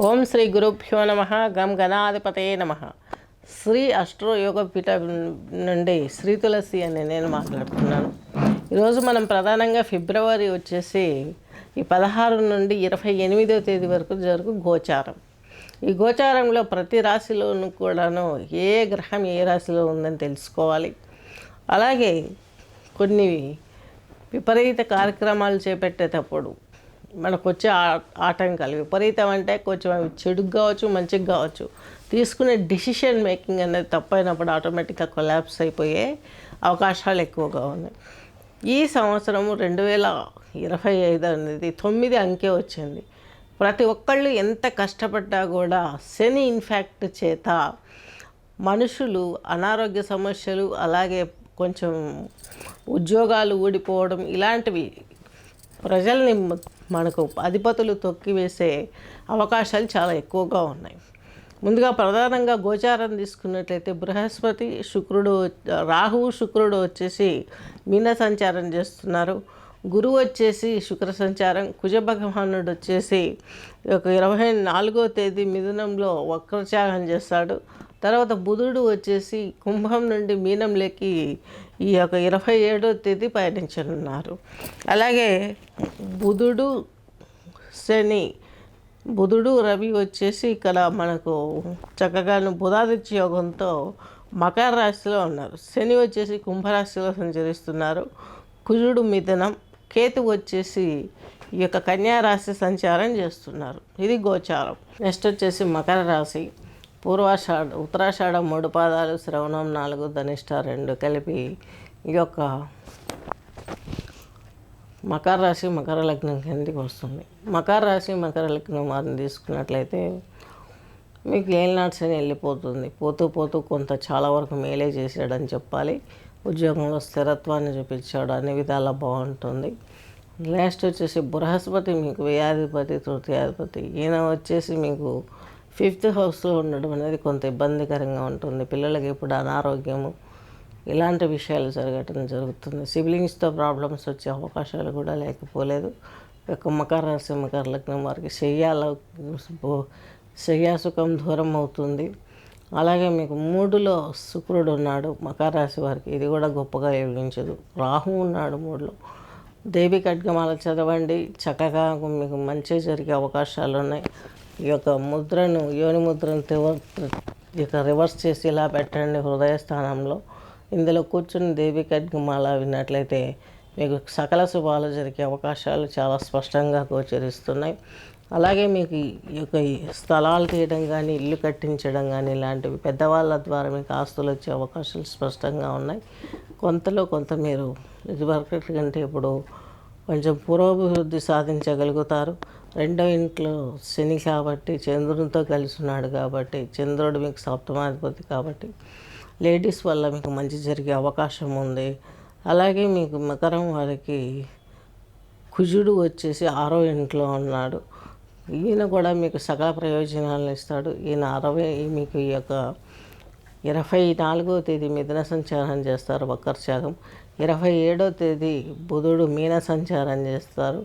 ఓం శ్రీ గురుభ్యో నమ. గం గణాధిపతే నమ. శ్రీ అష్ట్రోయోగ పీఠ నుండి శ్రీ తులసి అని నేను మాట్లాడుతున్నాను. ఈరోజు మనం ప్రధానంగా ఫిబ్రవరి వచ్చేసి ఈ పదహారు నుండి ఇరవై ఎనిమిదో తేదీ వరకు జరుగు గోచారం. ఈ గోచారంలో ప్రతి రాశిలోనూ కూడాను ఏ గ్రహం ఏ రాశిలో ఉందని తెలుసుకోవాలి. అలాగే కొన్ని విపరీత కార్యక్రమాలు చేపట్టేటప్పుడు మనకు వచ్చే ఆ- ఆటంకాలు విపరీతం అంటే కొంచెం అవి చెడుకు కావచ్చు మంచిగా కావచ్చు. తీసుకునే డిసిషన్ మేకింగ్ అనేది తప్పైనప్పుడు ఆటోమేటిక్గా కొలాప్స్ అయిపోయే అవకాశాలు ఎక్కువగా ఉన్నాయి. ఈ సంవత్సరం రెండు వేల ఇరవై ఐదు అనేది తొమ్మిది అంకే వచ్చింది. ప్రతి ఒక్కళ్ళు ఎంత కష్టపడ్డా కూడా శని ఇన్ఫ్యాక్ట్ చేత మనుషులు అనారోగ్య సమస్యలు అలాగే కొంచెం ఉద్యోగాలు ఊడిపోవడం ఇలాంటివి ప్రజల్ని మనకు అధిపతులు తొక్కివేసే అవకాశాలు చాలా ఎక్కువగా ఉన్నాయి. ముందుగా ప్రధానంగా గోచారం తీసుకున్నట్లయితే బృహస్పతి శుక్రుడు రాహువు శుక్రుడు వచ్చేసి మీన సంచారం చేస్తున్నారు. గురువు వచ్చేసి శుక్ర సంచారం కుజ భగవానుడు వచ్చేసి ఒక ఇరవై నాలుగో తేదీ మిథునంలో వక్రత్యాగం చేస్తాడు. తర్వాత బుధుడు వచ్చేసి కుంభం నుండి మీనంలోకి ఈ యొక్క ఇరవై ఏడో తేదీ పయనించనున్నారు. అలాగే బుధుడు శని బుధుడు రవి వచ్చేసి ఇక్కడ మనకు చక్కగాను బుధాదిత్య యోగంతో మకర రాశిలో ఉన్నారు. శని వచ్చేసి కుంభరాశిలో సంచరిస్తున్నారు. కుజుడు మిథనం కేతు వచ్చేసి ఈ యొక్క కన్యా రాశి సంచారం చేస్తున్నారు. ఇది గోచారం. నెక్స్ట్ వచ్చేసి మకర రాశి. పూర్వాషాఢ ఉత్తరాషాఢ మూడు పాదాలు శ్రవణం నాలుగు ధనిష్ట రెండు కలిపి ఈ యొక్క మకర రాశి మకర లగ్నం కిందకి వస్తుంది. మకర రాశి మకర లగ్నం వారిని తీసుకున్నట్లయితే మీకు ఏలినాడు శని వెళ్ళిపోతుంది. పోతూ పోతూ కొంత చాలా వరకు మేలే చేశాడని చెప్పాలి. ఉద్యోగంలో స్థిరత్వాన్ని చూపించాడు. అన్ని విధాలా బాగుంటుంది. నెక్స్ట్ వచ్చేసి బృహస్పతి మీకు వ్యయాధిపతి తృతీయాధిపతి. ఈయన వచ్చేసి మీకు ఫిఫ్త్ హౌస్లో ఉండడం అనేది కొంత ఇబ్బందికరంగా ఉంటుంది. పిల్లలకి ఇప్పుడు అనారోగ్యము ఇలాంటి విషయాలు జరగటం జరుగుతుంది. సిబ్లింగ్స్తో ప్రాబ్లమ్స్ వచ్చే అవకాశాలు కూడా లేకపోలేదు. యొక్క మకర రాశి మకర లగ్నం వారికి శయ్యాల శయ్యాసుఖం దూరం అవుతుంది. అలాగే మీకు మూడులో శుక్రుడు ఉన్నాడు మకర రాశి వారికి ఇది కూడా గొప్పగా యోగించదు రాహు ఉన్నాడు మూడులో. దేవి ఖడ్గమాల చదవండి చక్కగా మీకు మంచి జరిగే అవకాశాలు ఉన్నాయి. ఈ యొక్క ముద్రను యోని ముద్రను ఇక యొక్క రివర్స్ చేసి ఇలా పెట్టండి హృదయ స్థానంలో. ఇందులో కూర్చుని దేవి ఖడ్గమాల విన్నట్లయితే మీకు సకల శుభాలు జరిగే అవకాశాలు చాలా స్పష్టంగా గోచరిస్తున్నాయి. అలాగే మీకు ఈ యొక్క స్థలాలు తీయడం కానీ ఇల్లు కట్టించడం కానీ ఇలాంటివి పెద్దవాళ్ళ ద్వారా మీకు ఆస్తులు వచ్చే అవకాశాలు స్పష్టంగా ఉన్నాయి. కొంతలో కొంత మీరు ఇదివరకటి కంటే ఇప్పుడు కొంచెం పురోభివృద్ధి సాధించగలుగుతారు. రెండో ఇంట్లో శని కాబట్టి చంద్రునితో కలిసి ఉన్నాడు కాబట్టి చంద్రుడు మీకు సప్తమాధిపతి కాబట్టి లేడీస్ వల్ల మీకు మంచి జరిగే అవకాశం ఉంది. అలాగే మీకు మకరం వారికి కుజుడు వచ్చేసి ఆరో ఇంట్లో ఉన్నాడు. ఈయన కూడా మీకు సకల ప్రయోజనాలను ఇస్తాడు. ఈయన అరవై మీకు ఈ యొక్క ఇరవై నాలుగో తేదీ మిథున సంచారం చేస్తారు వక్రత్యాగం ఇరవై ఏడో తేదీ బుధుడు మీన సంచారం చేస్తారు.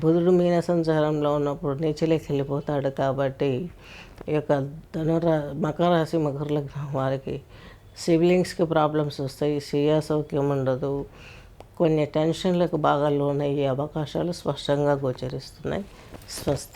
బుధుడు మీన సంచారంలో ఉన్నప్పుడు నీచలేకి వెళ్ళిపోతాడు కాబట్టి ఈ యొక్క ధనురా మకర రాశి మకర లగ్నం వారికి సిబ్లింగ్స్కి ప్రాబ్లమ్స్ వస్తాయి సియా సౌఖ్యం ఉండదు కొన్ని టెన్షన్లకు బాగా లోనయ్యే అవకాశాలు స్పష్టంగా గోచరిస్తున్నాయి. స్వస్తి.